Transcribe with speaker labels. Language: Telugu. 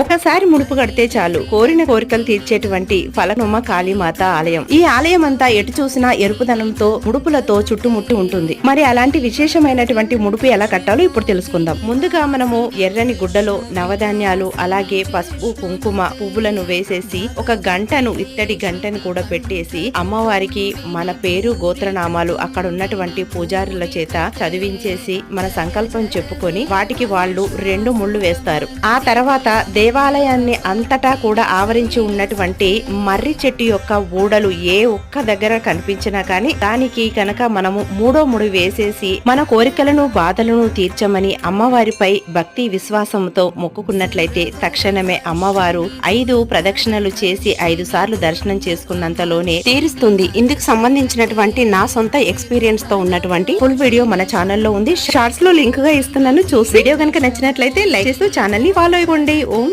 Speaker 1: ఒకసారి ముడుపు కడితే చాలు. కోరిన కోరికలు తీర్చేటువంటి ఫలనుమ కాళీమాత ఆలయం. ఈ ఆలయం అంతా ఎటు చూసినా ఎరుపుదనంతో ముడుపులతో చుట్టుముట్టి ఉంటుంది. మరి అలాంటి విశేషమైనటువంటి ముడుపు ఎలా కట్టాలో ఇప్పుడు తెలుసుకుందాం. ముందుగా మనము ఎర్రని గుడ్డలో నవధాన్యాలు అలాగే పసుపు కుంకుమ పువ్వులను వేసేసి ఒక గంటను ఇత్తడి గంటను కూడా పెట్టేసి అమ్మవారికి మన పేరు గోత్రనామాలు అక్కడ ఉన్నటువంటి పూజారుల చేత చదివించేసి మన సంకల్పం చెప్పుకొని వాటికి వాళ్ళు రెండు ముళ్ళు వేస్తారు. ఆ తర్వాత దే దేవాలయాన్ని అంతటా కూడా ఆవరించి ఉన్నటువంటి మర్రి చెట్టు యొక్క ఊడలు ఏ ఒక్క దగ్గర కనిపించినా కానీ దానికి కనుక మనము మూడో ముడి వేసేసి మన కోరికలను బాధలను తీర్చమని అమ్మవారిపై భక్తి విశ్వాసంతో మొక్కుకున్నట్లయితే తక్షణమే అమ్మవారు ఐదు ప్రదక్షిణలు చేసి ఐదు సార్లు దర్శనం చేసుకున్నంతలోనే తీరుస్తుంది. ఇందుకు సంబంధించినటువంటి నా సొంత ఎక్స్పీరియన్స్తో ఉన్నటువంటి ఫుల్ వీడియో మన ఛానల్లో ఉంది. షార్ట్స్లో లింక్గా ఇస్తున్నాను. చూసి వీడియో కనుక నచ్చినట్లయితే లైక్ చేస్తూ ఛానల్ని ఫాలో అయిపోండి ఓం